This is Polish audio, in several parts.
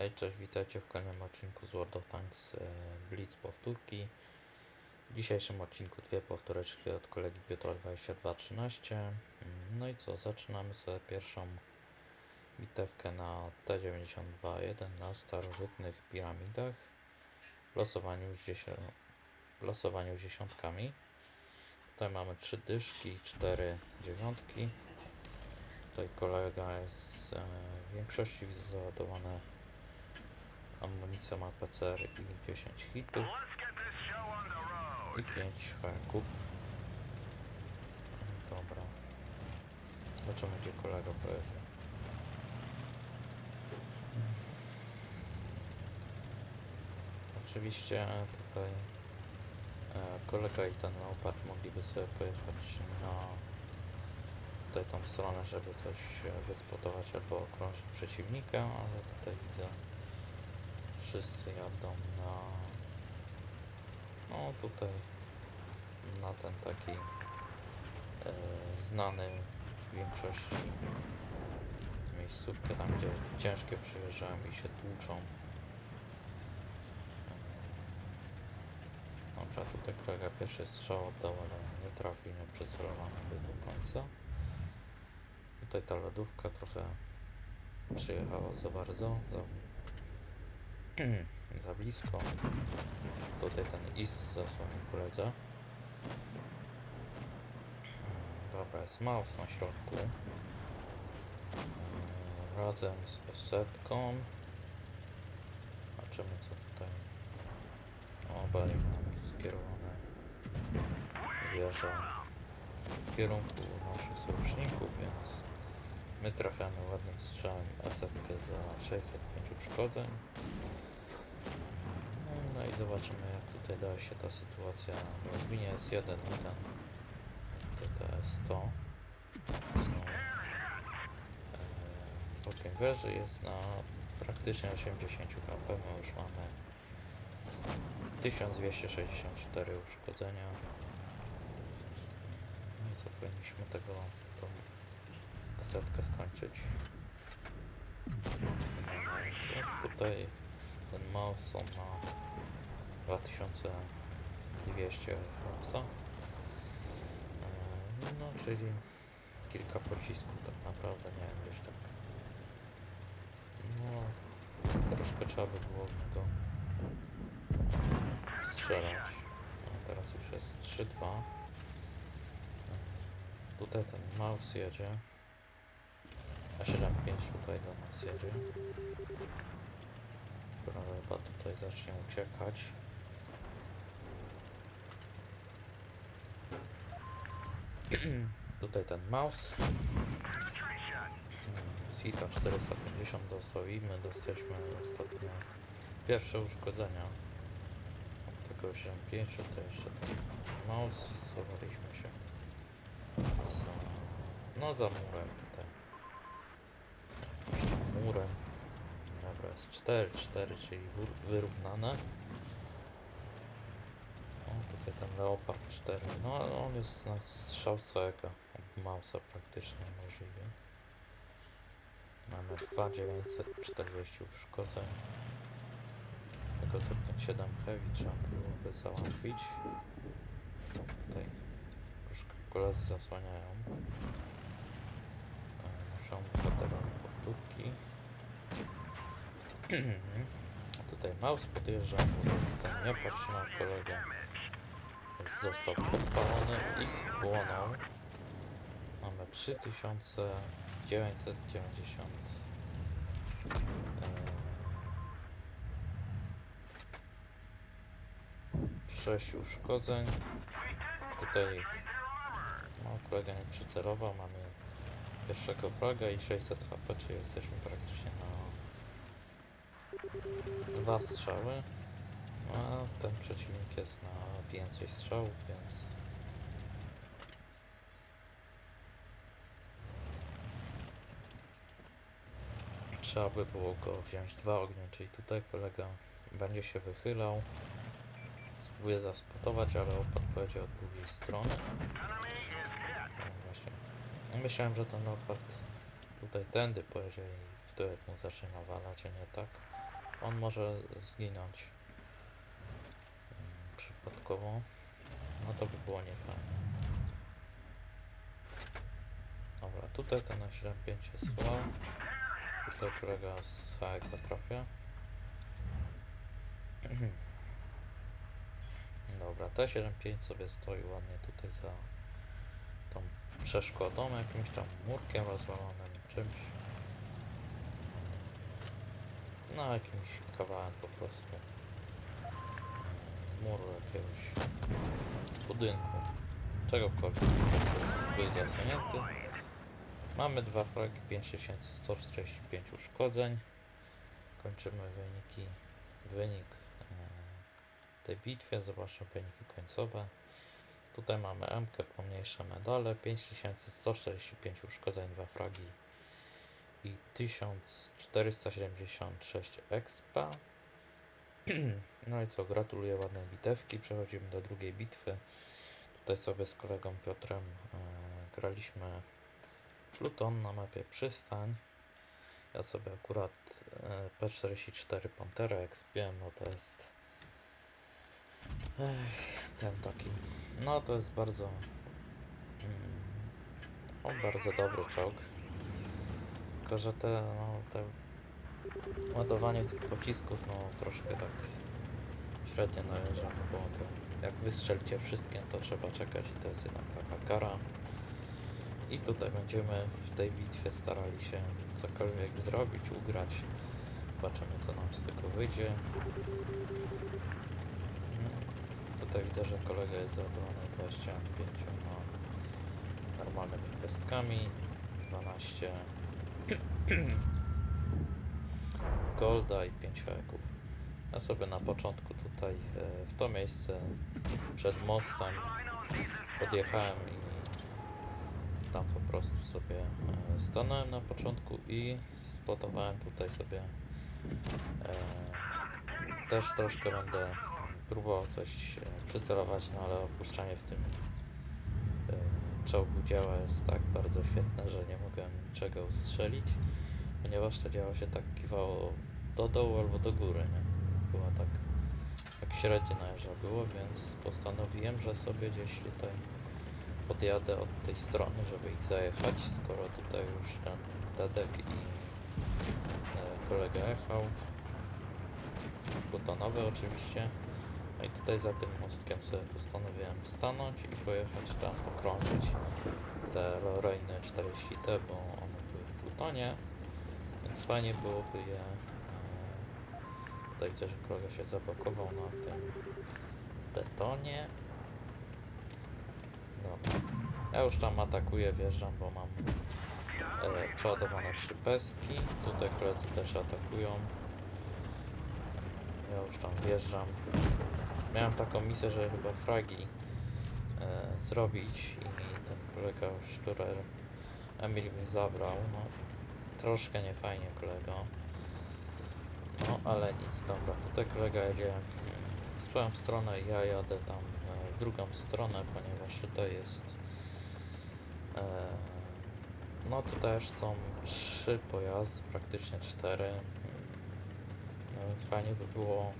Hej, cześć, witajcie w kolejnym odcinku z World of Tanks e, Blitz powtórki. W dzisiejszym odcinku dwie powtóreczki od kolegi Piotra 2213. Mm, No i co, zaczynamy sobie pierwszą bitewkę na T-92-1 na starożytnych piramidach w losowaniu z, w losowaniu z dziesiątkami. Tutaj mamy trzy dyszki, cztery dziewiątki. Tutaj kolega jest e, w większości załadowane amunicja ma PCR i 10 hitów i 5 haków. Dobra. Zobaczymy gdzie kolega pojedzie. Oczywiście tutaj e, kolega i ten leopard mogliby sobie pojechać na tutaj tą stronę, żeby coś e, wyspotować albo okrążyć przeciwnika, ale tutaj widzę wszyscy jadą na no tutaj na ten taki e, znany w większości miejscówkę tam gdzie ciężkie przyjeżdżają i się tłuczą E, Dobra, tutaj kolega pierwszy strzał oddał, ale nie trafił, nie przycelowany był do końca. Tutaj ta lodówka trochę przyjechała za bardzo, za, za blisko. Tutaj ten is zasłonił koledze. Dobra, jest mouse na środku. Mm, Razem z setką. Zobaczymy co tutaj. Obaj mamy skierowane wieże w kierunku naszych sojuszników, więc my trafiamy ładnym strzałem esetkę za 605 uszkodzeń. No i zobaczymy jak tutaj da się ta sytuacja rozwinie. Jest 1 1 TTS 100 Bokiem wieży jest na praktycznie 80 HP. My już mamy 1264 uszkodzenia. No i co powinniśmy tego tą setkę skończyć. No, tutaj ten mouse on ma 2200 Hz. No, czyli kilka pocisków tak naprawdę, nie wiem, gdzieś tak. No, troszkę trzeba by było w niego strzelać. No, teraz już jest 3-2. Tutaj ten mouse jedzie. A 7-5 tutaj do nas jedzie. Skoro chyba tutaj zacznie uciekać. tutaj ten mouse. Penetration. Sita 450 dostał i my dostaliśmy ostatnio pierwsze uszkodzenia. Od tego 75 to jeszcze ten mouse i schowaliśmy się za, no za murem tutaj. Jakimś murem. Dobra, jest 4, 4, czyli wyrównane. Ten Leopard 4, no ale on jest na strzał całego mausa praktycznie możliwy. Mamy 2940 uszkodzeń. Tego typu 7 heavy trzeba byłoby załatwić. Tutaj troszkę koledzy zasłaniają. E, Naszą bohaterą powtórki. Tutaj mouse podjeżdża, bo ten nie patrzy na kolegę. Został podpalony i spłonął. Mamy 3990 6 uszkodzeń. Tutaj no, kolega nie przycelował, mamy pierwszego fraga i 600 HP, czyli jesteśmy praktycznie na dwa strzały. A ten przeciwnik jest na więcej strzałów, więc trzeba by było go wziąć dwa ognie, czyli tutaj kolega będzie się wychylał. Spróbuję zaspotować, ale opad pojedzie od drugiej strony. No myślałem, że ten opad tutaj tędy pojedzie i jak mu zacznie nawalać, a nie tak. on może zginąć przypadkowo. No to by było niefajne. Dobra, tutaj ten na 75 się schował. Tutaj którego z hajka trafia. Dobra, T75 sobie stoi ładnie tutaj za tą przeszkodą, jakimś tam murkiem rozwalonym, czymś. No, jakimś kawałem po prostu muru jakiegoś budynku, czegokolwiek. Był zasunięty. Mamy dwa fragi, 5145 uszkodzeń. Kończymy wyniki, wynik e, tej bitwie. Zobaczmy wyniki końcowe. Tutaj mamy M, pomniejsze medale, 5145 uszkodzeń, 2 fragi i 1476 expa. No i co, gratuluję ładnej bitewki. Przechodzimy do drugiej bitwy. Tutaj sobie z kolegą Piotrem e, graliśmy Pluton na mapie Przystań. Ja sobie akurat e, P44 Pantera XP, no to jest ech, ten taki, no to jest bardzo mm, o, bardzo dobry czołg. Tylko, że te, no, te ładowanie tych pocisków, no troszkę tak średnio najeżdża, no bo to jak wystrzelicie wszystkie, to trzeba czekać i to jest jednak taka kara. I tutaj będziemy w tej bitwie starali się cokolwiek zrobić, ugrać. Zobaczymy co nam z tego wyjdzie. Mm, Tutaj widzę, że kolega jest załadowany 25 no, normalnymi pestkami, 12 golda i 5 heków. Ja sobie na początku tutaj e, w to miejsce przed mostem podjechałem i tam po prostu sobie e, stanąłem na początku i spotowałem tutaj sobie e, też troszkę będę próbował coś przycelować, no ale opuszczanie w tym czołgu działa jest tak bardzo świetne, że nie mogłem niczego ustrzelić, ponieważ to działo się tak kiwało do dołu albo do góry, nie? Była tak jak średnio najeżdża było, więc postanowiłem, że sobie gdzieś tutaj podjadę od tej strony, żeby ich zajechać, skoro tutaj już ten Tadek i e, kolega jechał. Butonowy oczywiście. No i tutaj za tym mostkiem sobie postanowiłem stanąć i pojechać tam, okrążyć te Lorraine 40T, bo one były w Butonie, więc fajnie byłoby je tutaj że kolega się zablokował na tym betonie. Dobra. Ja już tam atakuję, wjeżdżam, bo mam e, przeładowane trzy pestki. Tutaj koledzy też atakują. Ja już tam wjeżdżam. Miałem taką misję, że chyba fragi e, zrobić i ten kolega już, Emil mi zabrał. No, troszkę niefajnie kolego. Ale nic, dobra. Tutaj kolega jedzie w swoją stronę, ja jadę tam e, w drugą stronę, ponieważ tutaj jest e, no tutaj już są trzy pojazdy, praktycznie cztery. No więc fajnie by było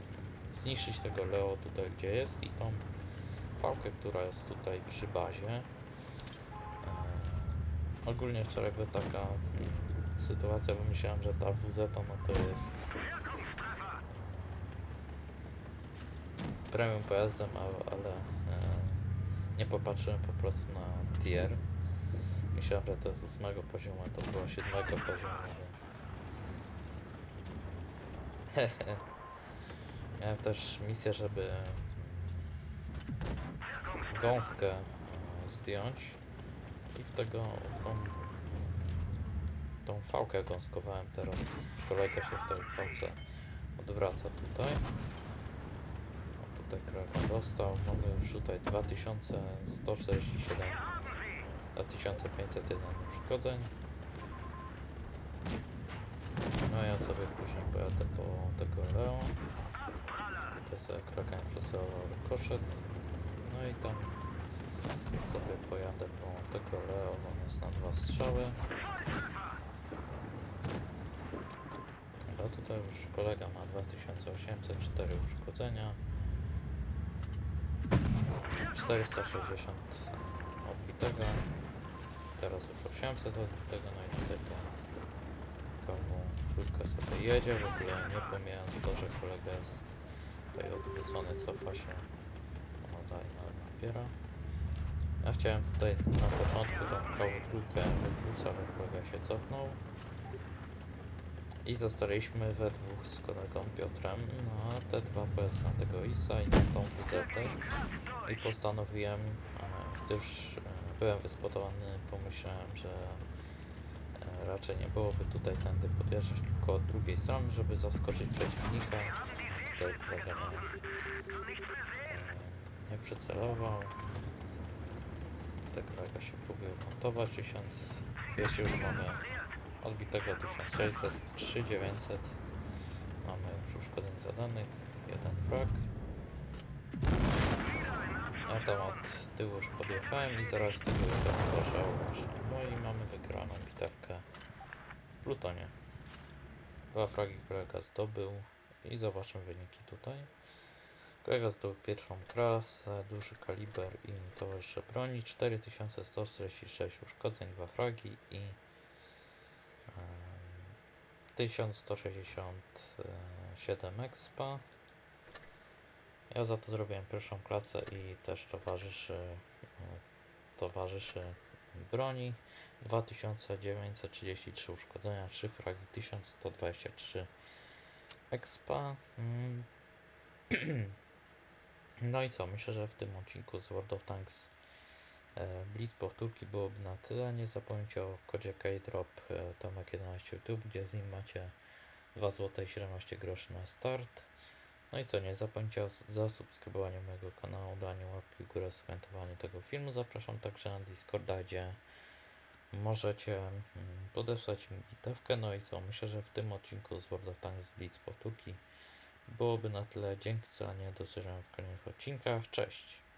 zniszczyć tego Leo tutaj gdzie jest i tą fałkę, która jest tutaj przy bazie. E, ogólnie wczoraj była taka sytuacja, bo myślałem, że ta WZ no to jest premium pojazdem, ale, e, nie popatrzyłem po prostu na tier. Myślałem, że to jest 8 poziomu, a to było 7 poziomu, więc... Miałem też misję, żeby gąskę e, zdjąć i w tego, w tą, w tą fałkę gąskowałem teraz. Kolega się w tej fałce odwraca tutaj. Tutaj dostał. Mamy już tutaj 2147 2501 uszkodzeń. No ja sobie później pojadę po tego Leo. Tutaj sobie krakałem przesyłał rykoszet. No i tam sobie pojadę po tego Leo, on jest na dwa strzały. Dobra, tutaj już kolega ma 2804 uszkodzenia. 460 odbitego. Teraz już 800 odbitego, no i tutaj to kawą trójkę sobie jedzie, w ogóle nie pomijając to, że kolega jest tutaj odwrócony, cofa się, no daj, no, nabiera. Ja chciałem tutaj na początku tą kawą trójkę ale kolega się cofnął. I zostaliśmy we dwóch z kolegą Piotrem na te dwa pojazdy na tego ISA i na tą WZ. I postanowiłem, e, gdyż e, byłem wyspotowany, pomyślałem, że e, raczej nie byłoby tutaj tędy podjeżdżać, tylko od drugiej strony, żeby zaskoczyć przeciwnika. Tutaj nie, nie przycelował. Tutaj kolega się próbuje montować. 1200 już mamy odbitego 1600, 3900. Mamy już uszkodzeń zadanych, jeden frag. Ja tam od tyłu już podjechałem i zaraz tego już zaskoczę właśnie. No i mamy wygraną bitewkę w Plutonie. Dwa fragi kolega zdobył i zobaczymy wyniki tutaj. Kolega zdobył pierwszą klasę, duży kaliber i towarzysze broni, 4146 uszkodzeń, dwa fragi i 1167 expa. Ja za to zrobiłem pierwszą klasę i też towarzyszy, towarzyszy broni. 2933 uszkodzenia, 3 fragi, 1123 expa. No i co, myślę, że w tym odcinku z World of Tanks e, Blitz powtórki byłoby na tyle. Nie zapomnijcie o kodzie K-Drop e, Tomek11 YouTube, gdzie z nim macie 2 zł i 17 groszy na start. No i co, nie zapomnijcie o zasubskrybowaniu mojego kanału, daniu łapki w górę, skomentowaniu tego filmu. Zapraszam także na Discorda, gdzie możecie mm, podesłać mi bitewkę. No i co, myślę, że w tym odcinku z World of Tanks Blitz powtórki byłoby na tyle. Dzięki za nie, do w kolejnych odcinkach. Cześć!